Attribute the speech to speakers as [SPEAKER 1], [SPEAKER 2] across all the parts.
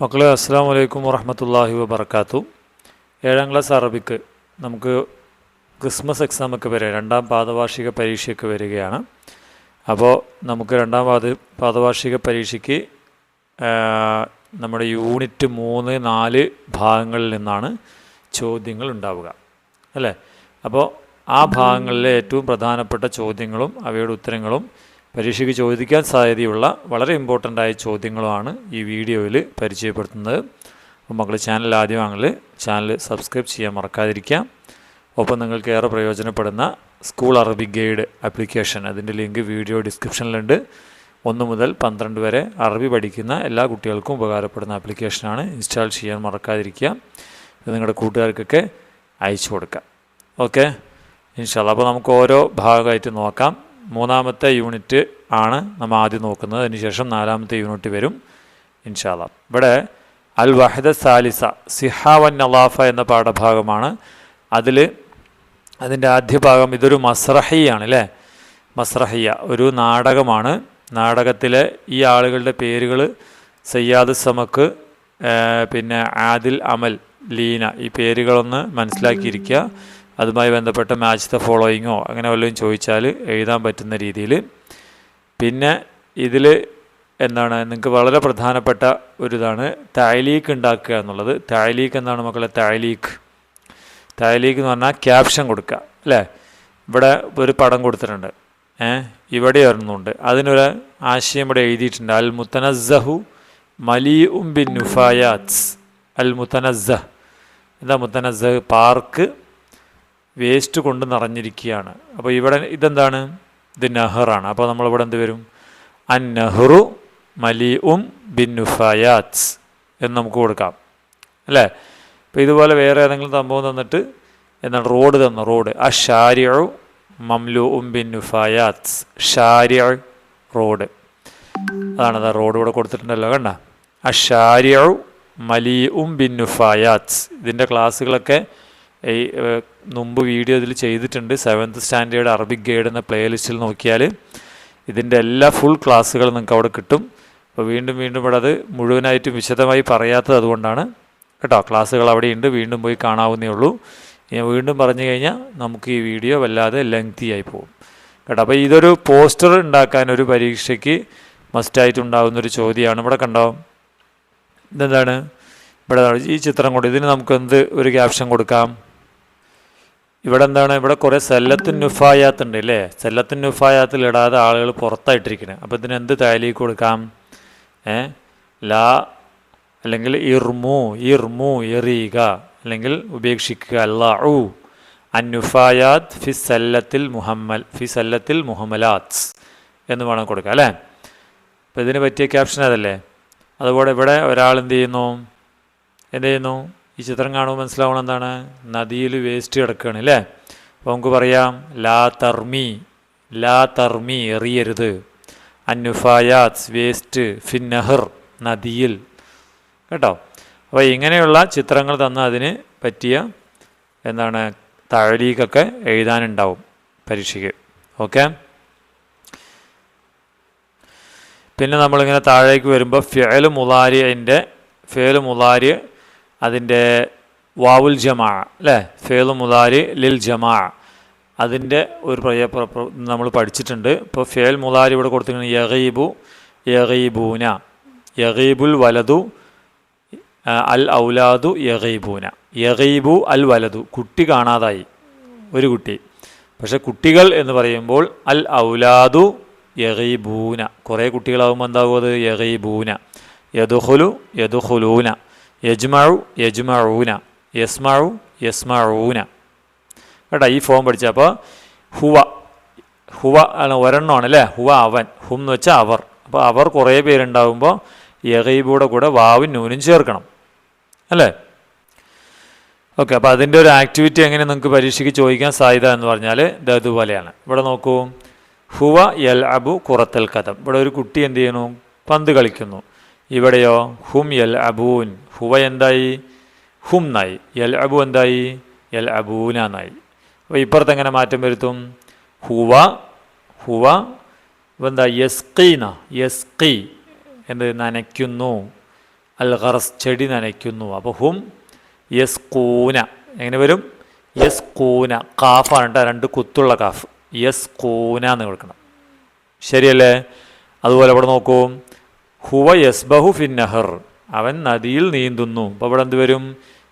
[SPEAKER 1] മക്കളെ അസ്സാം വലൈക്കും വറഹമത്തല്ലാഹി വബർക്കാത്തു ഏഴാം ക്ലാസ് അറബിക്ക് നമുക്ക് ക്രിസ്മസ് എക്സാമൊക്കെ വരെ രണ്ടാം പാദവാർഷിക പരീക്ഷയൊക്കെ വരികയാണ്. അപ്പോൾ നമുക്ക് രണ്ടാം പാദ പാദവാർഷിക പരീക്ഷയ്ക്ക് നമ്മുടെ യൂണിറ്റ് മൂന്ന് നാല് ഭാഗങ്ങളിൽ നിന്നാണ് ചോദ്യങ്ങൾ ഉണ്ടാവുക. അല്ലേ? അപ്പോൾ ആ ഭാഗങ്ങളിലെ ഏറ്റവും പ്രധാനപ്പെട്ട ചോദ്യങ്ങളും അവയുടെ ഉത്തരങ്ങളും പരീക്ഷയ്ക്ക് ചോദിക്കാൻ സാധ്യതയുള്ള വളരെ ഇമ്പോർട്ടന്റ് ആയ ചോദ്യങ്ങളുമാണ് ഈ വീഡിയോയിൽ പരിചയപ്പെടുത്തുന്നത്. അപ്പോൾ മക്കൾ ചാനൽ ആദ്യമാണെങ്കിൽ ചാനൽ സബ്സ്ക്രൈബ് ചെയ്യാൻ മറക്കാതിരിക്കുക ഒപ്പം നിങ്ങൾക്ക് ഏറെ പ്രയോജനപ്പെടുന്ന സ്കൂൾ അറബിക് ഗൈഡ് ആപ്ലിക്കേഷൻ അതിന്റെ ലിങ്ക് വീഡിയോ ഡിസ്ക്രിപ്ഷനിലുണ്ട് ഒന്ന് മുതൽ പന്ത്രണ്ട് വരെ അറബി പഠിക്കുന്ന എല്ലാ കുട്ടികൾക്കും ഉപകാരപ്പെടുന്ന ആപ്ലിക്കേഷനാണ് ഇൻസ്റ്റാൾ ചെയ്യാൻ മറക്കാതിരിക്കുക ഇത് നിങ്ങളുടെ കൂട്ടുകാർക്കൊക്കെ അയച്ചു കൊടുക്കാം. ഓക്കെ ഇൻഷാല്ല അപ്പോൾ നമുക്ക് ഓരോ ഭാഗമായിട്ട് നോക്കാം. മൂന്നാമത്തെ യൂണിറ്റ് ആണ് നമ്മൾ ആദ്യം നോക്കുന്നത്. അതിനുശേഷം നാലാമത്തെ യൂണിറ്റ് വരും ഇൻഷാല്ല ഇവിടെ അൽ വഹദ സാലിസ സിഹാവൻ നലാഫ എന്ന പാഠഭാഗമാണ്. അതിൽ അതിന്റെ ആദ്യ ഭാഗം ഇതൊരു മസ്രഹിയാണ് അല്ലേ? ഒരു നാടകമാണ്. നാടകത്തിലെ ഈ ആളുകളുടെ പേരുകൾ സയ്യാദ് സമക്ക് പിന്നെ ആദിൽ അമൽ ലീന ഈ പേരുകളൊന്ന് മനസ്സിലാക്കിയിരിക്കുക. അതുമായി ബന്ധപ്പെട്ട മാച്ച് ദ ഫോളോയിങ്ങോ അങ്ങനെ വല്ലതും ചോദിച്ചാൽ എഴുതാൻ പറ്റുന്ന രീതിയിൽ. പിന്നെ ഇതിൽ എന്താണ് നിങ്ങൾക്ക് വളരെ പ്രധാനപ്പെട്ട ഒരു ഇതാണ് തായ്ലീക്ക് ഉണ്ടാക്കുക എന്നുള്ളത്. തായ്ലീക്ക് എന്താണ് മക്കളെ? തായ്ലീക്ക് തായ്ലീക്ക് എന്ന് പറഞ്ഞാൽ ക്യാപ്ഷൻ കൊടുക്കുക അല്ലേ? ഇവിടെ ഒരു പടം കൊടുത്തിട്ടുണ്ട്. ഏഹ് ഇവിടെ ഒരെണ്ണമുണ്ട് അതിനൊരു ആശയം ഇവിടെ എഴുതിയിട്ടുണ്ട്. അൽ മുത്തനസ്സഹു മലി ഉം ബിൻ നുഫായാത്സ്. അൽ മുത്തനസ്സഹ് എന്താ മുത്തനസ്സഹ് പാർക്ക്. വേസ്റ്റ് കൊണ്ട് നിറഞ്ഞിരിക്കുകയാണ്. അപ്പോൾ ഇവിടെ ഇതെന്താണ്? ഇത് നെഹറാണ് അപ്പോൾ നമ്മളിവിടെ എന്ത് വരും? അൻ നെഹ്റു മലി ഉം ബിൻ നുഫായാത്സ് എന്ന് നമുക്ക് കൊടുക്കാം. അല്ലേ? അപ്പോൾ ഇതുപോലെ വേറെ ഏതെങ്കിലും സംഭവം തന്നിട്ട് എന്താണ്? റോഡ് തന്നു. റോഡ്. ആ ഷാരിയു മംലു ഉം ബിൻ നുഫായാത്സ് ഷാരിയ റോഡ്. അതാണ് അതാ റോഡ് ഇവിടെ കൊടുത്തിട്ടുണ്ടല്ലോ കണ്ട? ആ ഷാരിയു മലി ഉം ബിൻ നുഫായാത്സ് ഇതിന്റെ ക്ലാസ്സുകളൊക്കെ ഈ മുമ്പ് വീഡിയോ ഇതിൽ ചെയ്തിട്ടുണ്ട്. സെവൻത്ത് സ്റ്റാൻഡേർഡ് അറബിക് ഗൈഡ് എന്ന പ്ലേലിസ്റ്റിൽ നോക്കിയാൽ ഇതിന്റെ എല്ലാ ഫുൾ ക്ലാസ്സുകളും നിങ്ങൾക്ക് അവിടെ കിട്ടും. അപ്പോൾ വീണ്ടും വീണ്ടും ഇവിടെ അത് മുഴുവനായിട്ടും വിശദമായി പറയാത്തത് അതുകൊണ്ടാണ് കേട്ടോ. ക്ലാസ്സുകൾ അവിടെയുണ്ട് വീണ്ടും പോയി കാണാവുന്നേ ഉള്ളൂ. ഞാൻ വീണ്ടും പറഞ്ഞു കഴിഞ്ഞാൽ നമുക്ക് ഈ വീഡിയോ വല്ലാതെ ലെങ്തി ആയി പോകും. കേട്ടോ അപ്പോൾ ഇതൊരു പോസ്റ്റർ ഉണ്ടാക്കാൻ ഒരു പരീക്ഷയ്ക്ക് മസ്റ്റായിട്ട് ഉണ്ടാകുന്നൊരു ചോദ്യമാണ്. ഇവിടെ കണ്ടോ? ഇതെന്താണ്? ഇവിടെ ഈ ചിത്രം കൊണ്ട് ഇതിന് നമുക്ക് എന്ത് ഒരു ക്യാപ്ഷൻ കൊടുക്കാം? ഇവിടെ എന്താണ്? ഇവിടെ കുറേ സെല്ലത്തിൻ നുഫായാത്ത് ഉണ്ട് അല്ലേ സെല്ലത്തിൻ നുഫായാത്തിൽ ഇടാതെ ആളുകൾ പുറത്തായിട്ടിരിക്കുന്നത് അപ്പോൾ ഇതിന് എന്ത് താലീക്ക് കൊടുക്കാം? ഏ? ലാ അല്ലെങ്കിൽ ഇർമു ഇർമു എറിയുക. അല്ലെങ്കിൽ ഉപേക്ഷിക്കുക. അല്ലാഹു അന്നുഫായാത്ത് ഫി സല്ലത്തിൽ മുഹമ്മൽ ഫി സല്ലത്തിൽ മുഹമ്മലാത്ത് എന്ന് വേണം കൊടുക്കുക അല്ലേ? അപ്പോൾ ഇതിന് പറ്റിയ ക്യാപ്ഷൻ അതല്ലേ? അതുപോലെ ഇവിടെ ഒരാൾ എന്ത് ചെയ്യുന്നു? എന്ത് ചെയ്യുന്നു? ഈ ചിത്രം കാണുമ്പോൾ മനസ്സിലാവണം എന്താണ്? നദിയിൽ വേസ്റ്റ് കിടക്കുകയാണ് അല്ലേ? അപ്പോൾ നമുക്ക് പറയാം ലാ തർമി ലാ തർമി എറിയരുത്. അന്നുഫായാത്ത് വേസ്റ്റ് ഫിന്നഹർ നെഹർ നദിയിൽ. കേട്ടോ? അപ്പോൾ ഇങ്ങനെയുള്ള ചിത്രങ്ങൾ തന്ന അതിന് പറ്റിയ എന്താണ് താഴീക്കൊക്കെ എഴുതാനുണ്ടാവും പരീക്ഷയ്ക്ക്. ഓക്കെ? പിന്നെ നമ്മളിങ്ങനെ താഴേക്ക് വരുമ്പോൾ ഫേൽ അതിന്റെ ഫേൽ മുലാരി അതിന്റെ വാവുൽ ജമാ അല്ലേ? ഫേലു മുലാരി ലിൽ ജമാ. അതിന്റെ ഒരു നമ്മൾ പഠിച്ചിട്ടുണ്ട്. ഇപ്പോൾ ഫേൽ മുലാരി ഇവിടെ കൊടുത്തിരിക്കുന്നത് യഹീബു യഹീബൂന യഹീബുൽ വലതു അൽ ഔലാദു യഹീബൂന യഹീബു അൽ വലതു കുട്ടി കാണാതായി. ഒരു കുട്ടി. പക്ഷേ കുട്ടികൾ എന്ന് പറയുമ്പോൾ അൽ ഔലാദു യഹീബൂന കുറേ കുട്ടികളാകുമ്പോൾ എന്താകും അത്? യഗീബൂന. യദുഹുലു യദുഹുലൂന യജ്മഴു യജ്മഴൂന യസ്മഴു യസ്മഴൂന കേട്ടോ ഈ ഫോം പഠിച്ചപ്പോൾ ഹുവ ഹുവ ആണ് ഒരെണ്ണമാണ് അല്ലേ? ഹുവ അവൻ ഹും എന്ന് വെച്ചാൽ അവർ. അപ്പോൾ അവർ കുറേ പേരുണ്ടാകുമ്പോൾ യഹൈബൂടെ കൂടെ വാവും നൂനും ചേർക്കണം. അല്ലേ? ഓക്കെ അപ്പോൾ അതിന്റെ ഒരു ആക്ടിവിറ്റി എങ്ങനെ നിങ്ങൾക്ക് പരീക്ഷയ്ക്ക് ചോദിക്കാൻ സാധ്യത എന്ന് പറഞ്ഞാൽ ഇത് അതുപോലെയാണ് ഇവിടെ നോക്കൂ. ഹുവ യൽ അബു കുറത്തൽ കഥം. ഇവിടെ ഒരു കുട്ടി എന്ത് ചെയ്യുന്നു? പന്ത് കളിക്കുന്നു. ഇവിടെയോ? ഹും യൽ അബൂൻ ഹുവ എന്തായി? ഹും നായി. യൽ അബു എന്തായി? യൽ അബൂന എന്നായി അപ്പോൾ ഇപ്പുറത്ത് എങ്ങനെ മാറ്റം വരുത്തും? ഹുവ ഹുവ എന്താ യസ്കീന യസ്കി എന്ത് നനയ്ക്കുന്നു. അൽ ഖറസ് ചെടി നനയ്ക്കുന്നു. അപ്പോൾ ഹും യസ്കൂന എങ്ങനെ വരും? യസ് കൂന കാഫാണ് കേട്ടോ. രണ്ട് കുത്തുള്ള കാഫ്. യസ് കൂന എന്ന് കൊടുക്കണം. ശരിയല്ലേ? അതുപോലെ ഇവിടെ നോക്കൂ. ഹുവ യസ്ബഹു ഫിൻ നഹർ അവൻ നദിയിൽ നീന്തുന്നു. അപ്പോൾ ഇവിടെ എന്ത് വരും?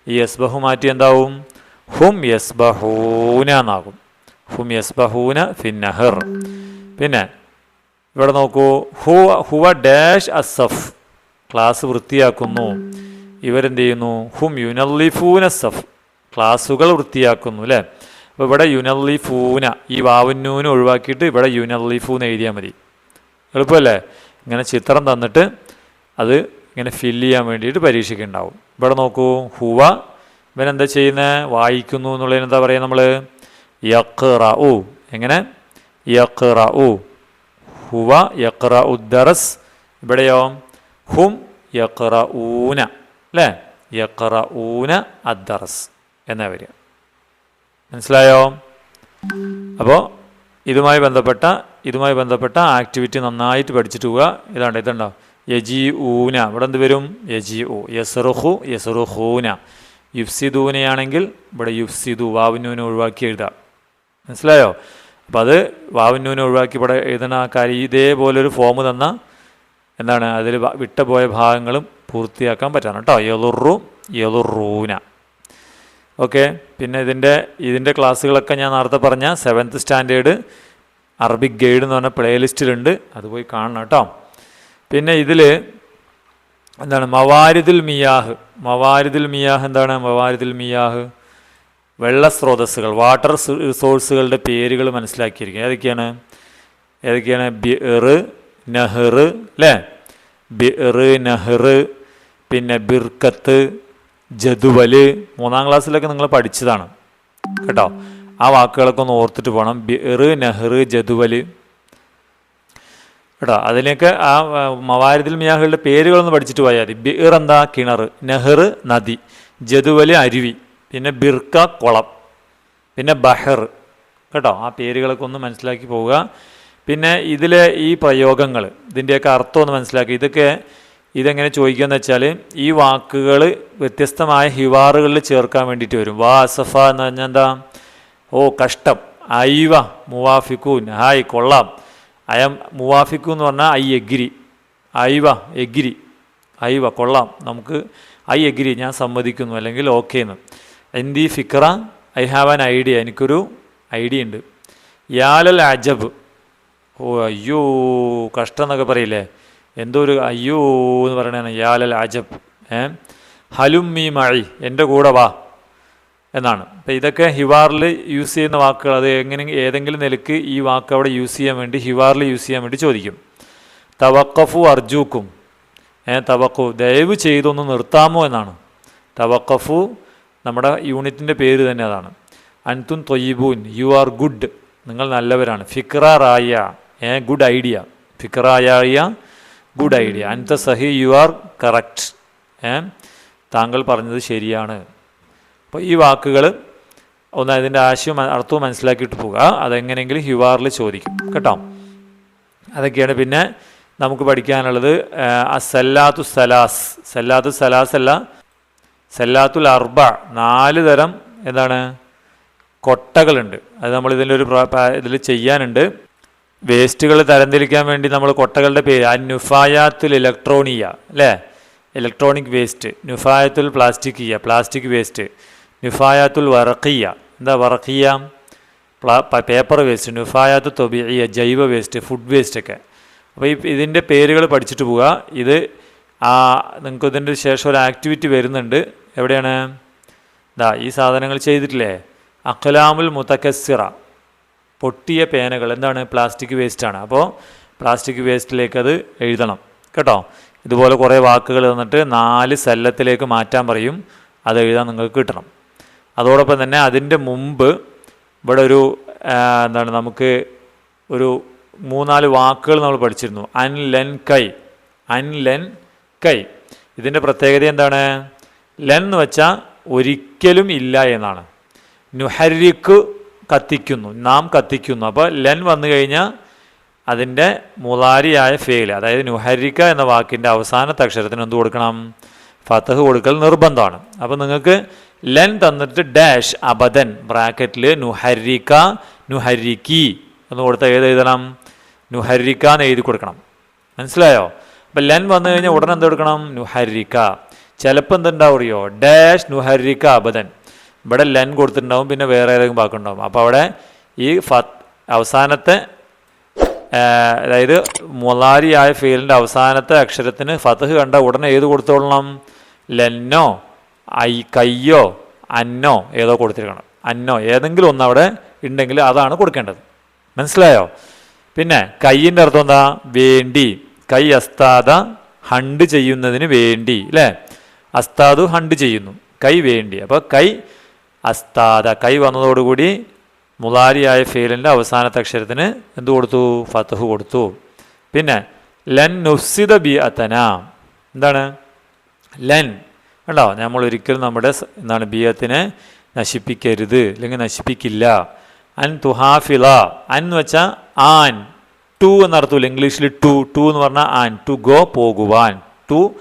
[SPEAKER 1] ഈ യസ്ബഹു മാറ്റി എന്താവും? ഹും യസ്ബഹൂന എന്നാകും ഹും യസ്ബഹൂന ഫിന്നഹർ. നഹർ പിന്നെ ഇവിടെ നോക്കൂ. ഹുവ ഹുവ ഡാഷ് അസഫ് ക്ലാസ് വൃത്തിയാക്കുന്നു. ഇവരെന്ത് ചെയ്യുന്നു? ഹും യുനല്ലിഫൂന സഫ് ക്ലാസ്സുകൾ വൃത്തിയാക്കുന്നു അല്ലേ? അപ്പോൾ ഇവിടെ യുനല്ലിഫൂന ഈ വാവുന്നൂന് ഒഴിവാക്കിയിട്ട് ഇവിടെ യുനല്ലിഫൂന്ന് എഴുതിയാൽ മതി. എളുപ്പമല്ലേ? ഇങ്ങനെ ചിത്രം തന്നിട്ട് അത് ഇങ്ങനെ ഫില്ല് ചെയ്യാൻ വേണ്ടിയിട്ട് പരീക്ഷിക്കുന്നുണ്ടാവും. ഇവിടെ നോക്കൂ ഹുവ ഇവനെന്താ ചെയ്യുന്നത് വായിക്കുന്നു എന്നുള്ളതിന് എന്താ പറയുക നമ്മൾ യക്റ ഉ എങ്ങനെ? യക്റ ഉ ഹുവ യക്റ ഉദ്ദറസ് ഇവിടെയോ? ഹും യക്റ ഊന അല്ലേ? യക്റ ഊന അദ്ദറസ് എന്നാ വരിക. മനസ്സിലായോ? അപ്പോൾ ഇതുമായി ബന്ധപ്പെട്ട ഇതുമായി ബന്ധപ്പെട്ട ആക്ടിവിറ്റി നന്നായിട്ട് പഠിച്ചിട്ട് പോവുക. ഇതാണ്ട് ഇതുണ്ടോ? യജി ഊന ഇവിടെ എന്ത് വരും? യജി ഊ യസറുഹു യസറുഹൂന യുഫ്സിദൂനയാണെങ്കിൽ ഇവിടെ യുഫ്സിദു വാവുന്നൂനെ ഒഴിവാക്കി എഴുതാം. മനസ്സിലായോ? അപ്പോൾ അത് വാവുന്നൂനെ ഒഴിവാക്കി ഇവിടെ എഴുതുന്ന ആ കാര്യം ഇതേപോലൊരു ഫോം തന്ന എന്താണ്? അതിൽ വിട്ടുപോയ ഭാഗങ്ങളും പൂർത്തിയാക്കാൻ പറ്റാണ്. കേട്ടോ? യലുറു യലുറൂന. ഓക്കെ. പിന്നെ ഇതിന്റെ ഇതിന്റെ ക്ലാസ്സുകളൊക്കെ ഞാൻ നേരത്തെ പറഞ്ഞ സെവൻത്ത് സ്റ്റാൻഡേർഡ് അറബിക് ഗൈഡ് എന്ന് പറഞ്ഞ പ്ലേലിസ്റ്റിലുണ്ട് അത് പോയി കാണണം കേട്ടോ. പിന്നെ ഇതിൽ എന്താണ്? മവാരിദുൽ മിയാഹ്. മവാരിദുൽ മിയാഹ് എന്താണ്? മവാരിദുൽ മിയാഹ്. വെള്ള സ്രോതസ്സുകൾ വാട്ടർ റിസോഴ്സുകളുടെ പേരുകൾ മനസ്സിലാക്കിയിരിക്കുക. ഏതൊക്കെയാണ്? ഏതൊക്കെയാണ്? ബിർ നെഹ്റ് അല്ലേ ബിർ നെഹ്റ് പിന്നെ ബിർക്കത്ത് ജദുവൽ മൂന്നാം ക്ലാസ്സിലൊക്കെ നിങ്ങൾ പഠിച്ചതാണ്. കേട്ടോ? ആ വാക്കുകളൊക്കെ ഒന്ന് ഓർത്തിട്ട് പോകണം ബിറ് നെഹ്റ് ജതുവൽ കേട്ടോ? അതിനൊക്കെ ആ മവാരിദിൽ മിയാഹുകളുടെ പേരുകളൊന്ന് പഠിച്ചിട്ട് പോയാൽ മതി. ബിർ എന്താ? കിണർ. നെഹ്ർ നദി. ജതുവൽ അരുവി. പിന്നെ ബിർക്ക കുളം. പിന്നെ ബഹർ. കേട്ടോ? ആ പേരുകളൊക്കെ ഒന്ന് മനസ്സിലാക്കി പോവുക. പിന്നെ ഇതിലെ ഈ പ്രയോഗങ്ങൾ ഇതിന്റെയൊക്കെ അർത്ഥം ഒന്ന് മനസ്സിലാക്കി. ഇതൊക്കെ ഇതെങ്ങനെ ചോദിക്കുകയെന്ന് വെച്ചാൽ ഈ വാക്കുകൾ വ്യത്യസ്തമായ ഹിവാറുകളിൽ ചേർക്കാൻ വേണ്ടിയിട്ട് വരും. വാ അസഫ എന്ന് പറഞ്ഞാൽ എന്താ? ഓ കഷ്ടം. ഐവ മുവാഫിക്കൂൻ ഹായ് കൊള്ളാം. അയം മുവാഫിക്കു എന്ന് പറഞ്ഞാൽ ഐ എഗ്രി. ഐവ എഗ്രി. ഐവ കൊള്ളാം. നമുക്ക് ഐ എഗ്രി ഞാൻ സമ്മതിക്കുന്നു. അല്ലെങ്കിൽ ഓക്കെ എന്ന്. എന്തി ഫിക്ര? I have an idea. എനിക്കൊരു ഐഡിയ ഉണ്ട്. യാലൽ അജബ്. ഓ അയ്യോ കഷ്ടം എന്നൊക്കെ പറയില്ലേ? എന്തോ ഒരു അയ്യോ എന്ന് പറയണതാണ്. യാലൽ അജബ്. ഏ? ഹലും മീ മഴി. എന്റെ കൂടെ വാ. എന്നാണ്. അപ്പം ഇതൊക്കെ ഹിവാറിൽ യൂസ് ചെയ്യുന്ന വാക്കുകൾ. അത് എങ്ങനെ ഏതെങ്കിലും നിലയ്ക്ക് ഈ വാക്ക് അവിടെ യൂസ് ചെയ്യാൻ വേണ്ടി ഹിവാറിൽ യൂസ് ചെയ്യാൻ വേണ്ടി ചോദിക്കും. തവക്കഫു അർജൂക്കും. ഏ തവക്കു. ദയവ് ചെയ്തൊന്ന് നിർത്താമോ എന്നാണ്. തവക്കഫു നമ്മുടെ യൂണിറ്റിന്റെ പേര് തന്നെ അതാണ്. അൻതുൻ തൊയ്ബൂൻ യു ആർ ഗുഡ്. നിങ്ങൾ നല്ലവരാണ്. ഫിക്ര റായ. A good idea. ഫിക്ര റായ ഗുഡ് ഐഡിയ അൻത സഹി യു ആർ കറക്റ്റ് ഏ താങ്കൾ പറഞ്ഞത് ശരിയാണ്. അപ്പോൾ ഈ വാക്കുകൾ ഒന്ന് അതിന്റെ ആശയവും അർത്ഥവും മനസ്സിലാക്കിയിട്ട് പോകുക അതെങ്ങനെയെങ്കിലും ഹിവാറിൽ ചോദിക്കും. കേട്ടോ? അതൊക്കെയാണ് പിന്നെ നമുക്ക് പഠിക്കാനുള്ളത്. സല്ലാത്തു സലാസ്. സല്ലാത്തു സലാസ് അല്ല സല്ലാത്തുൽ അർബ. നാല് തരം എന്താണ്? കൊട്ടകളുണ്ട്. അത് നമ്മൾ ഇതിന്റെ ഒരു ഇതിൽ ചെയ്യാനുണ്ട്. വേസ്റ്റുകൾ തരംതിരിക്കാൻ വേണ്ടി നമ്മൾ കൊട്ടകളുടെ പേര് ആ നുഫായാത്തുൽ ഇലക്ട്രോണിയ അല്ലേ? ഇലക്ട്രോണിക് വേസ്റ്റ് നുഫായത്തുൽ പ്ലാസ്റ്റിക്കിയ പ്ലാസ്റ്റിക് വേസ്റ്റ് നുഫായാത്തുൽ വറക്കിയ എന്താ വറക്കിയ പ്ലാ പേപ്പർ വേസ്റ്റ് നുഫായാത്തു തൊബിയ ജൈവ വേസ്റ്റ് ഫുഡ് വേസ്റ്റ് ഒക്കെ. അപ്പോൾ ഈ ഇതിന്റെ പേരുകൾ പഠിച്ചിട്ട് പോവുക. ഇത് ആ നിങ്ങൾക്ക് ഇതിന്റെ ശേഷം ഒരു ആക്ടിവിറ്റി വരുന്നുണ്ട്. എവിടെയാണ്? ഇതാ ഈ സാധനങ്ങൾ ചെയ്തിട്ടില്ലേ? അഖലാമുൽ മുത്തക്കസിറ പൊട്ടിയ പേനകൾ. എന്താണ്? പ്ലാസ്റ്റിക് വേസ്റ്റാണ് അപ്പോൾ പ്ലാസ്റ്റിക് വേസ്റ്റിലേക്ക് അത് എഴുതണം. കേട്ടോ? ഇതുപോലെ കുറേ വാക്കുകൾ തന്നിട്ട് നാല് സെല്ലത്തിലേക്ക് മാറ്റാൻ പറയും. അത് എഴുതാൻ നിങ്ങൾക്ക് കിട്ടണം. അതോടൊപ്പം തന്നെ അതിന്റെ മുമ്പ് ഇവിടെ ഒരു എന്താണ് നമുക്ക് ഒരു മൂന്നാൽ വാക്കുകൾ നമ്മൾ പഠിച്ചിരുന്നു. അൻ ലെൻ കൈ. അൻ ലെൻ കൈ. ഇതിന്റെ പ്രത്യേകത എന്താണ്? ലെൻ എന്ന് വെച്ചാൽ ഒരിക്കലും ഇല്ല എന്നാണ്. നുഹരിക്ക് കത്തിക്കുന്നു. നാം കത്തിക്കുന്നു. അപ്പോൾ ലെൻ വന്നു കഴിഞ്ഞാൽ അതിന്റെ മുലാരിയായ ഫെയിൽ അതായത് നുഹരിക്ക എന്ന വാക്കിന്റെ അവസാനത്തെ അക്ഷരത്തിന് എന്ത് കൊടുക്കണം? ഫത്തഹ് കൊടുക്കൽ നിർബന്ധമാണ്. അപ്പോൾ നിങ്ങൾക്ക് ലെൻ തന്നിട്ട് ഡാഷ് അബദൻ ബ്രാക്കറ്റിൽ നുഹരിക്ക നുഹരിക്കി എന്ന് കൊടുത്താൽ ഏത് എഴുതണം? നുഹരിക്ക എന്ന് എഴുതി കൊടുക്കണം. മനസ്സിലായോ? അപ്പം ലെൻ വന്നു കഴിഞ്ഞാൽ ഉടനെ എന്ത് കൊടുക്കണം? നുഹരിക്ക. ചിലപ്പോൾ എന്തുണ്ടാവും അറിയോ ഡാഷ് നുഹരിക്ക അബദൻ. ഇവിടെ ലൻ കൊടുത്തിട്ടുണ്ടാവും പിന്നെ വേറെ ഏതെങ്കിലും വാക്കുണ്ടാവും. അപ്പോൾ അവിടെ ഈ ഫത്ത് അവസാനത്തെ അതായത് മുലാരിയായ ഫീലിന്റെ അവസാനത്തെ അക്ഷരത്തിന് ഫതഹ് കണ്ട ഉടനെ ഏത് കൊടുത്തോളണം? ലെന്നോ ഐ കയ്യോ അന്നോ ഏതോ കൊടുത്തിരിക്കണം. അന്നോ ഏതെങ്കിലും ഒന്ന് അവിടെ ഉണ്ടെങ്കിൽ അതാണ് കൊടുക്കേണ്ടത്. മനസ്സിലായോ? പിന്നെ കയ്യിന്റെ അർത്ഥം എന്താ? വേണ്ടി. കൈ അസ്താദ ഹണ്ട് ചെയ്യുന്നതിന് വേണ്ടി അല്ലേ അസ്താദു ഹണ്ട് ചെയ്യുന്നു. കൈ വേണ്ടി. അപ്പോൾ കൈ അസ്താദ കൈ വന്നതോടുകൂടി മുലാരിയായ ഫീലിന്റെ അവസാനത്തെ അക്ഷരത്തിന് എന്തു കൊടുത്തു? ഫത്തഹ് കൊടുത്തു. പിന്നെ ലൻ നുസിദ ബി അത്തന. എന്താണ്? ലൻ. കണ്ടോ? നമ്മൾ ഒരിക്കലും നമ്മുടെ എന്താണ് ബിയത്തിനെ നശിപ്പിക്കരുത് അല്ലെങ്കിൽ നശിപ്പിക്കില്ല. അൻ തുഹാഫില അൻ എന്ന് വെച്ചാൽ ആൻ. ടു എന്നർത്ഥമില്ല. ഇംഗ്ലീഷിൽ ടു ടു എന്ന് പറഞ്ഞാൽ ആൻ. ടു ഗോ പോകുവാൻ. ടു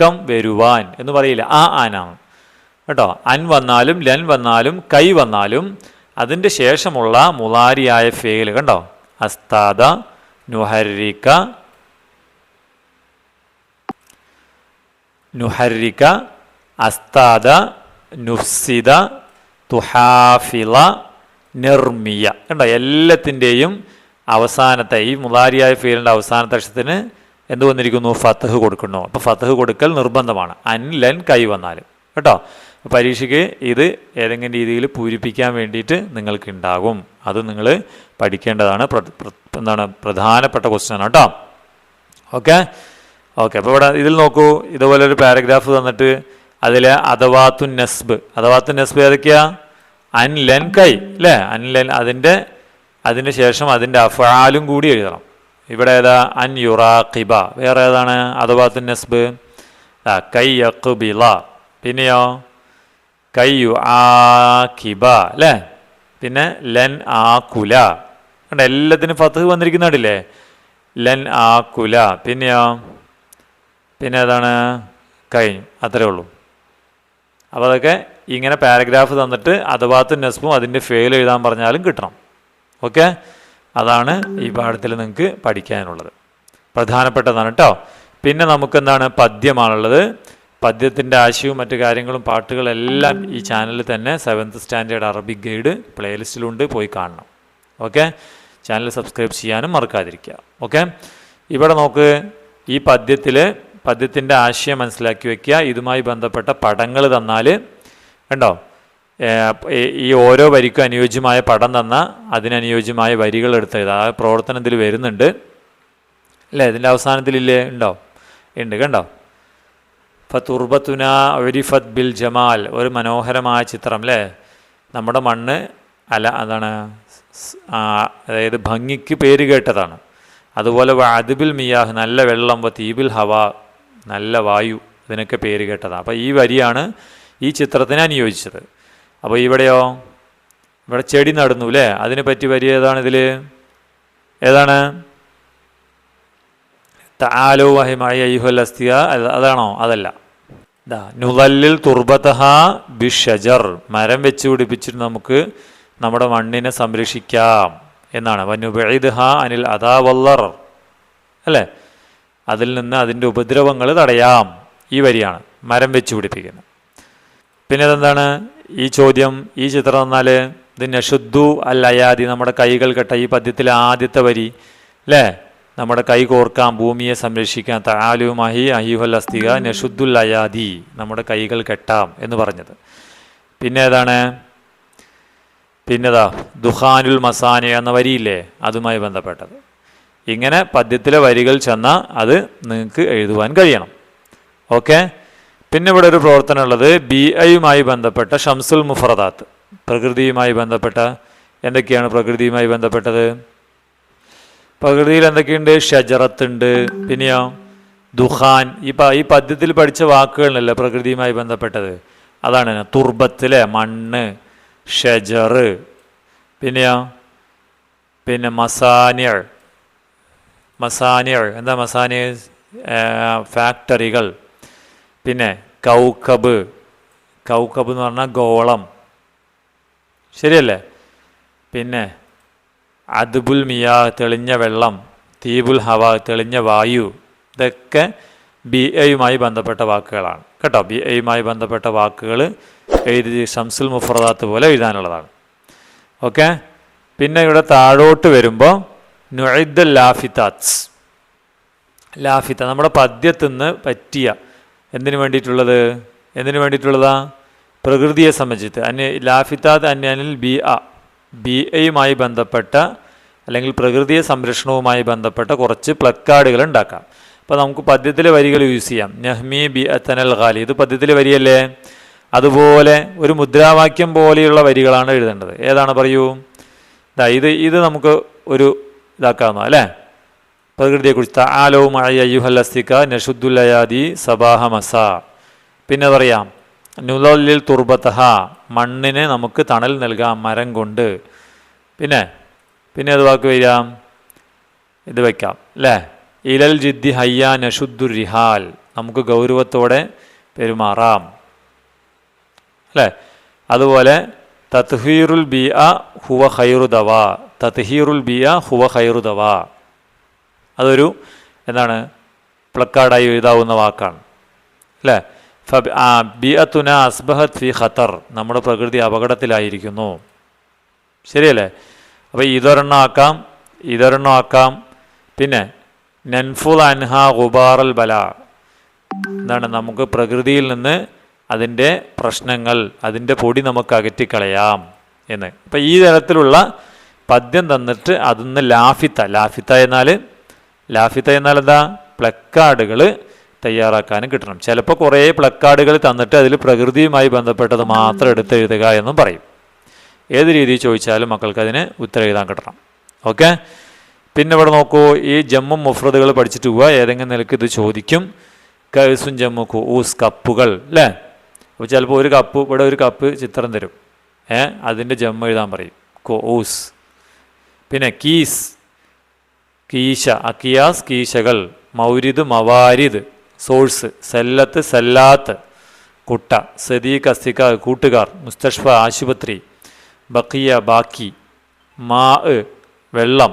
[SPEAKER 1] കം വരുവാൻ എന്ന് പറയില്ല. ആ ആനാണ്. കേട്ടോ? അൻ വന്നാലും ലൻ വന്നാലും കൈ വന്നാലും അതിന്റെ ശേഷമുള്ള മുലാരിയായ ഫേൽ കണ്ടോ? അസ്താദ നുഹരിക്ക നുഹരിക്ക അസ്താദ നുഫ്സിദ തുഹാഫില നിർമിയ. കണ്ടോ? എല്ലാത്തിന്റെയും അവസാനത്തെ ഈ മുലാരിയായ ഫീലിന്റെ അവസാനത്തെ അക്ഷരത്തിന് എന്ത് വന്നിരിക്കുന്നു? ഫത്തഹ് കൊടുക്കുന്നു. അപ്പോൾ ഫത്തഹ് കൊടുക്കൽ നിർബന്ധമാണ്. അൻ ലൻ കൈ വന്നാലും. കേട്ടോ? പരീക്ഷയ്ക്ക് ഇത് ഏതെങ്കിലും രീതിയിൽ പൂരിപ്പിക്കാൻ വേണ്ടിയിട്ട് നിങ്ങൾക്ക് ഉണ്ടാകും അത് നിങ്ങൾ പഠിക്കേണ്ടതാണ്. എന്താണ് പ്രധാനപ്പെട്ട ക്വസ്റ്റ്യൻ കേട്ടോ ഓക്കെ ഓക്കെ അപ്പോൾ ഇവിടെ ഇതിൽ നോക്കൂ. ഇതുപോലെ ഒരു പാരഗ്രാഫ് തന്നിട്ട് അതിൽ അഥവാത്തു നസ്ബ്. അഥവാത്തു നസ്ബ് ഏതൊക്കെയാ? അൻ ലെൻ കൈ. അല്ലേ അൻ ലെൻ അതിന്റെ അതിന് ശേഷം അതിന്റെ അഫാലും കൂടി എഴുതണം. ഇവിടെ ഏതാ? അൻ യുറാഖിബ. വേറെ ഏതാണ്? അഥവാത്തു നസ്ബ്. കൈ യഖ്ബില. പിന്നെയോ? കൈ യു ആഖിബ അല്ലേ പിന്നെ ലൻ ആക്കുല കണ്ട എല്ലാത്തിനും ഫത്ത് വന്നിരിക്കുന്നുണ്ടല്ലേ ലൻ ആക്കുല പിന്നെയോ? പിന്നെ അതാണ് കഴിഞ്ഞു അത്രേ ഉള്ളൂ. അപ്പോൾ അതൊക്കെ ഇങ്ങനെ പാരഗ്രാഫ് തന്നിട്ട് അഥവാത്തും നെസ്ബും അതിന്റെ ഫെയിൽ എഴുതാൻ പറഞ്ഞാലും കിട്ടണം. ഓക്കെ? അതാണ് ഈ പാഠത്തിൽ നിങ്ങൾക്ക് പഠിക്കാനുള്ളത്. പ്രധാനപ്പെട്ടതാണ് കേട്ടോ. പിന്നെ നമുക്കെന്താണ്? പദ്യമാണുള്ളത്. പദ്യത്തിന്റെ ആശയവും മറ്റു കാര്യങ്ങളും പാട്ടുകളെല്ലാം ഈ ചാനലിൽ തന്നെ സെവൻത്ത് സ്റ്റാൻഡേർഡ് അറബിക് ഗൈഡ് പ്ലേലിസ്റ്റിലുണ്ട് പോയി കാണണം. ഓക്കെ ചാനൽ സബ്സ്ക്രൈബ് ചെയ്യാനും മറക്കാതിരിക്കുക. ഓക്കെ ഇവിടെ നോക്ക് ഈ പദ്യത്തിൽ പദ്യത്തിന്റെ ആശയം മനസ്സിലാക്കി വയ്ക്കുക ഇതുമായി ബന്ധപ്പെട്ട പടങ്ങൾ തന്നാൽ കണ്ടോ? ഈ- ഓരോ വരിക്കും അനുയോജ്യമായ പടം തന്ന അതിനനുയോജ്യമായ വരികൾ എടുത്ത് ആ പ്രവർത്തനത്തിൽ വരുന്നുണ്ട്. അല്ലേ ഇതിന്റെ അവസാനത്തിലില്ലേ? ഉണ്ടോ? ഉണ്ട് കണ്ടോ? ഫത്തുർബത്തുന ഒരിഫത് ബിൽ ജമാൽ. ഒരു മനോഹരമായ ചിത്രം അല്ലേ? നമ്മുടെ മണ്ണ് അല അതാണ് അതായത് ഭംഗിക്ക് പേര് കേട്ടതാണ്. അതുപോലെ വാദിബിൽ മിയാഹ് നല്ല വെള്ളം വ തീബിൽ ഹവ നല്ല വായു ഇതിനൊക്കെ പേര് കേട്ടതാണ്. അപ്പോൾ ഈ വരിയാണ് ഈ ചിത്രത്തിന് അനുയോജിച്ചത് അപ്പോൾ ഇവിടെയോ? ഇവിടെ ചെടി നടന്നു അല്ലേ? അതിനെ പറ്റി വരി ഏതാണ് ഇതിൽ ഏതാണ്? താലോ വഹിമായ അയ്യുഹൽ അസ്തിയ അതാണോ? അതല്ല. ദാ നുതല്ലിൽ തുർബത്തഹ ബിഷജർ. മരം വെച്ച് പിടിപ്പിച്ചിട്ട് നമുക്ക് നമ്മുടെ മണ്ണിനെ സംരക്ഷിക്കാം എന്നാണ്. വനുബൈദ്ഹ അനിൽ അതാവല്ലർ അല്ലേ? അതിൽ നിന്ന് അതിന്റെ ഉപദ്രവങ്ങൾ തടയാം. ഈ വരിയാണ് മരം വെച്ച് പിടിപ്പിക്കുന്നത്. പിന്നെ അതെന്താണ്? ഈ ചോദ്യം ഈ ചിത്രം എന്നാൽ ഇത് നഷുദ്ദു അൽ അയാദി നമ്മുടെ കൈകൾ കെട്ട ഈ പദ്യത്തിലെ ആദ്യത്തെ വരി. അല്ലേ? നമ്മുടെ കൈ കോർക്കാം ഭൂമിയെ സംരക്ഷിക്കാൻ താലുമാഹി അഹിഹുൽ അസ്തിക നഷുദ്ദുൽ അയാദി നമ്മുടെ കൈകൾ കെട്ടാം എന്ന് പറഞ്ഞത്. പിന്നെ ഏതാണ്? പിന്നെതാ ദുഹാനുൽ മസാന എന്ന വരിയില്ലേ അതുമായി ബന്ധപ്പെട്ടത്. ഇങ്ങനെ പദ്യത്തിലെ വരികൾ ചെന്നാൽ അത് നിങ്ങൾക്ക് എഴുതുവാൻ കഴിയണം. ഓക്കെ? പിന്നെ ഇവിടെ ഒരു പ്രവർത്തനം ഉള്ളത് ബി ഐയുമായി ബന്ധപ്പെട്ട ഷംസുൽ മുഫറദാത്ത്. പ്രകൃതിയുമായി ബന്ധപ്പെട്ട എന്തൊക്കെയാണ് പ്രകൃതിയുമായി ബന്ധപ്പെട്ടത്? പ്രകൃതിയിൽ എന്തൊക്കെയുണ്ട്? ഷജറത്തുണ്ട് പിന്നെയോ? ദുഹാൻ ഈ ഈ പദ്യത്തിൽ പഠിച്ച വാക്കുകളല്ലേ പ്രകൃതിയുമായി ബന്ധപ്പെട്ടത്? അതാണ് തുർബത്തിലെ മണ്ണ് ഷജർ പിന്നെയോ? പിന്നെ മസാനിയർ മസാനിയർ എന്താ മസാനിയ ഫാക്ടറികൾ. പിന്നെ കൗക്കബ്. കൗക്കബ് എന്ന് പറഞ്ഞാൽ ഗോളം. ശരിയല്ലേ? പിന്നെ അദ്ബുൽ മിയാ തെളിഞ്ഞ വെള്ളം തീബുൽ ഹവ തെളിഞ്ഞ വായു ഇതൊക്കെ ബി എയുമായി ബന്ധപ്പെട്ട വാക്കുകളാണ്. കേട്ടോ ബി എയുമായി ബന്ധപ്പെട്ട വാക്കുകൾ എഴുതി ഷംസുൽ മുഫറദാത്ത് പോലെ എഴുതാനുള്ളതാണ്. ഓക്കെ? പിന്നെ ഇവിടെ താഴോട്ട് വരുമ്പോൾ നുഐദൽ ലാഫിത്താത്സ് ലാഫിത്ത നമ്മുടെ പദ്യത്തിൽ നിന്ന് പറ്റിയ എന്തിനു വേണ്ടിയിട്ടുള്ളത്? എന്തിനു വേണ്ടിയിട്ടുള്ളതാ? പ്രകൃതിയെ സംബന്ധിച്ചിട്ട്. അന്യ ലാഫിത്താത്ത് അന്യാനിൽ ബി അ ബി എയുമായി ബന്ധപ്പെട്ട അല്ലെങ്കിൽ പ്രകൃതിയെ സംരക്ഷണവുമായി ബന്ധപ്പെട്ട കുറച്ച് പ്ലക്കാർഡുകൾ ഉണ്ടാക്കാം. അപ്പോൾ നമുക്ക് പദ്യത്തിലെ വരികൾ യൂസ് ചെയ്യാം. നഹ്മി ബി അത്തനൽ ഖാലി. ഇത് പദ്യത്തിലെ വരിയല്ലേ? അതുപോലെ ഒരു മുദ്രാവാക്യം പോലെയുള്ള വരികളാണ് എഴുതേണ്ടത്. ഏതാണ് പറയൂ? ദാ ഇത് ഇത് നമുക്ക് ഒരു ഇതാക്കാവുന്ന അല്ലേ? പ്രകൃതിയെക്കുറിച്ച് മഴ അയ്യുഹല്ലസ്തിക നഷുദ്ദുല്ലയാദി സബാഹ മസ പിന്നെ പറയാം നുലിൽ തുർബത്തഹ മണ്ണിനെ നമുക്ക് തണൽ നൽകാം മരം കൊണ്ട്. പിന്നെ പിന്നെ അത് വാക്ക് വരാം ഇത് വയ്ക്കാം അല്ലേ ഇലൽ ജിദ്ദി ഹയ്യാൻ നഷുദ്ദു റിഹാൽ. നമുക്ക് ഗൗരവത്തോടെ പെരുമാറാം അല്ലേ അതുപോലെ തത്ഹീറുൽ ബി അ ഹുവ ഖൈറു ദവ. തത്ഹീറുൽ ബി അ ഹുവ ഖൈറു ദവ. അതൊരു എന്താണ് പ്ലക്കാർഡായി എഴുതാവുന്ന വാക്കാണ് അല്ലേ ഫബ് ആ ബി അത്തുന അസ്ബഹത് ഫി ഖത്തർ. നമ്മുടെ പ്രകൃതി അപകടത്തിലായിരിക്കുന്നു. ശരിയല്ലേ? അപ്പോൾ ഇതൊരെണ്ണം ആക്കാം ഇതൊരെണ്ണം ആക്കാം പിന്നെ നൻഫുൽ അൻഹ ഗുബാറൽ ബല. എന്താണ്? നമുക്ക് പ്രകൃതിയിൽ നിന്ന് അതിന്റെ പ്രശ്നങ്ങൾ അതിന്റെ പൊടി നമുക്ക് അകറ്റിക്കളയാം എന്ന്. അപ്പം ഈ തരത്തിലുള്ള പദ്യം തന്നിട്ട് അതിന്ന് ലാഫിത്ത ലാഫിത്ത എന്നാൽ ലാഫിത്ത എന്നാൽ എന്താ? പ്ലക്കാർഡുകൾ തയ്യാറാക്കാനും കിട്ടണം. ചിലപ്പോൾ കുറേ പ്ലക്കാർഡുകൾ തന്നിട്ട് അതിൽ പ്രകൃതിയുമായി ബന്ധപ്പെട്ടത് മാത്രം എടുത്ത് എഴുതുക എന്നും പറയും. ഏത് രീതിയിൽ ചോദിച്ചാലും മക്കൾക്ക് അതിന് ഉത്തരം എഴുതാൻ കിട്ടണം. ഓക്കെ? പിന്നെ ഇവിടെ നോക്കൂ ഈ ജമ്മും മുഫ്രദുകൾ പഠിച്ചിട്ട് പോവുക ഏതെങ്കിലും നിലയ്ക്ക് ഇത് ചോദിക്കും. കൈസും ജമ്മു ഊസ് കപ്പുകൾ അല്ലേ അപ്പോൾ ചിലപ്പോൾ ഒരു കപ്പ് ഇവിടെ ഒരു കപ്പ് ചിത്രം തരും. ഏ? അതിന്റെ ജമ്മ എഴുതാൻ പറയും. ഊസ്. പിന്നെ കീസ്. കീശ. അക്കിയാസ് കീശകൾ. മൗരിദ് മവാരിദ്. സോഴ്സ് സെല്ലത്ത് സെല്ലാത്ത് കുട്ട സദീഖ് അസ്തിക കൂട്ടുകാർ മുസ്തഷ്ഫ ആശുപത്രി ബക്കിയ ബാക്കി മാ വെള്ളം.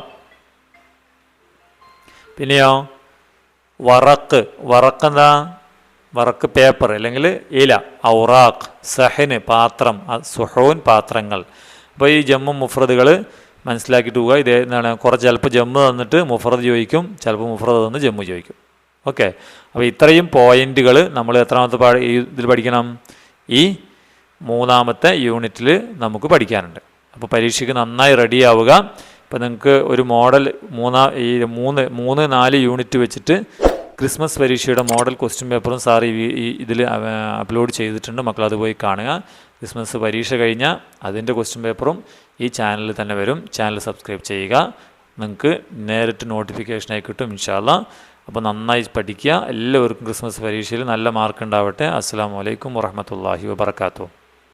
[SPEAKER 1] പിന്നെയോ? വറക്ക്. വറക്ക് എന്താ? വറക്ക് പേപ്പർ അല്ലെങ്കിൽ ഇല ഔറാഖ് സഹന് പാത്രം സുഹോൻ പാത്രങ്ങൾ. അപ്പോൾ ഈ ജമ്മു മുഫ്രദുകൾ മനസ്സിലാക്കിയിട്ട് പോവുക. ഇതേ എന്താണ്? കുറച്ച് ചിലപ്പോൾ ജമ്മു തന്നിട്ട് മുഫ്രദ് ചോദിക്കും ചിലപ്പോൾ മുഫ്രദ് തന്ന് ജമ്മു ചോദിക്കും. ഓക്കെ. അപ്പോൾ ഇത്രയും പോയിന്റുകൾ നമ്മൾ എത്രാമത്തെ പാ ഇതിൽ പഠിക്കണം? ഈ മൂന്നാമത്തെ യൂണിറ്റിൽ നമുക്ക് പഠിക്കാനുണ്ട്. അപ്പോൾ പരീക്ഷയ്ക്ക് നന്നായി റെഡി ആവുക ഇപ്പോൾ നിങ്ങൾക്ക് ഒരു മോഡൽ മൂന്നാ ഈ മൂന്ന് മൂന്ന് നാല് യൂണിറ്റ് വെച്ചിട്ട് ക്രിസ്മസ് പരീക്ഷയുടെ മോഡൽ ക്വസ്റ്റ്യൻ പേപ്പറും സാർ ഈ ഇതിൽ അപ്ലോഡ് ചെയ്തിട്ടുണ്ട്. മക്കൾ അത് പോയി കാണുക. ക്രിസ്മസ് പരീക്ഷ കഴിഞ്ഞാൽ അതിന്റെ ക്വസ്റ്റ്യൻ പേപ്പറും ഈ ചാനലിൽ തന്നെ വരും. ചാനൽ സബ്സ്ക്രൈബ് ചെയ്യുക. നിങ്ങൾക്ക് നേരിട്ട് നോട്ടിഫിക്കേഷനായി കിട്ടും ഇൻഷാല്ല അപ്പോൾ നന്നായി പഠിക്കുക. എല്ലാവർക്കും ക്രിസ്മസ് പരീക്ഷയിൽ നല്ല മാർക്ക് ഉണ്ടാവട്ടെ അസ്സാം വലൈക്കും വറഹമത്തല്ലാഹി വാബർക്കാത്തു